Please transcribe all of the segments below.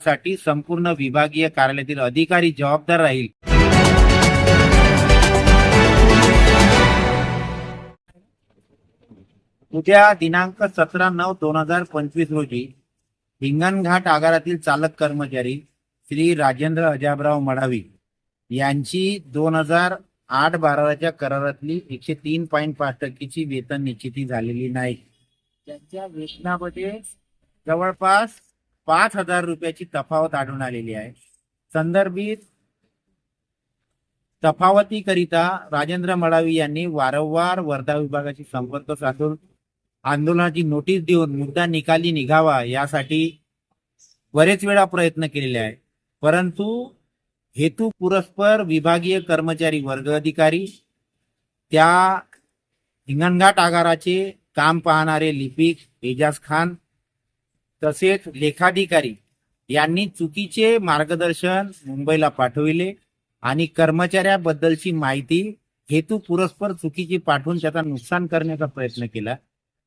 साठी संपूर्ण विभागीय कार्यालयातील अधिकारी जबाबदार राहील. उद्या दिनांक सतरा नऊ दोन हजार पंचवीस रोजी हिंगणघाट आगारातील चालक कर्मचारी श्री राजेंद्र अजाबराव मडावी यांची दोन हजार आठ बाराच्या करारातली एकशे तीन पॉईंट पाच टक्केची वेतन निश्चिती झालेली नाही. त्यांच्या वेतनामध्ये जवळपास पाच हजार रुपयाची तफावत आढळून आलेली आहे. संदर्भित तफावतीकरिता राजेंद्र मडावी यांनी वारंवार वर्धा विभागाशी संपर्क साधून आंदोलनाची नोटीस देऊन मुद्दा निकाली निघावा यासाठी बरेच वेळा प्रयत्न केलेले आहे परंतु हेतू पुरस्पर विभागीय कर्मचारी वर्ग अधिकारी त्या हिंगणघाट आगाराचे काम पाहणारे लिपिक एजाज खान तसेच लेखाधिकारी यांनी चुकीचे मार्गदर्शन मुंबईला पाठविले आणि कर्मचाऱ्याबद्दलची माहिती हेतू पुरस्पर चुकीची पाठवून त्याचा नुकसान करण्याचा प्रयत्न केला.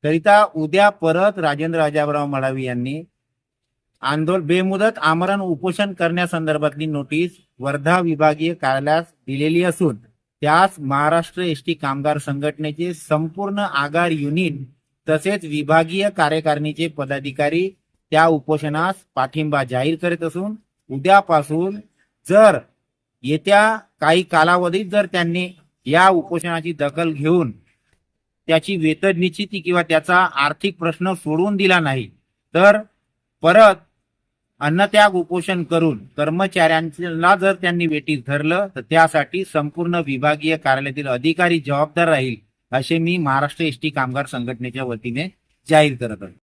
करिता उद्या परत राजेंद्र राजाबराव मडावी यांनी आंदोलन बेमुदत आमरण उपोषण करण्यासंदर्भातली नोटीस वर्धा विभागीय कार्यालयास दिलेली असून त्यास महाराष्ट्र एस टी कामगार संघटनेचे संपूर्ण आगार युनिट तसेच विभागीय कार्यकारिणीचे पदाधिकारी त्या उपोषणास पाठिंबा जाहीर करीत असून उद्यापासून जर येत्या काही कालावधीत जर त्यांनी या उपोषणाची दखल घेऊन त्याची वेतन निश्चिती किंवा त्याचा आर्थिक प्रश्न सोडून दिला नाही तर परत अन्नत्याग उपोषण करून कर्मचाऱ्यांना जर त्यांनी वेटीस धरलं तर त्यासाठी संपूर्ण विभागीय कार्यालयातील अधिकारी जबाबदार राहील असे मी महाराष्ट्र एस टी कामगार संघटनेच्या वतीने जाहीर करत आहे.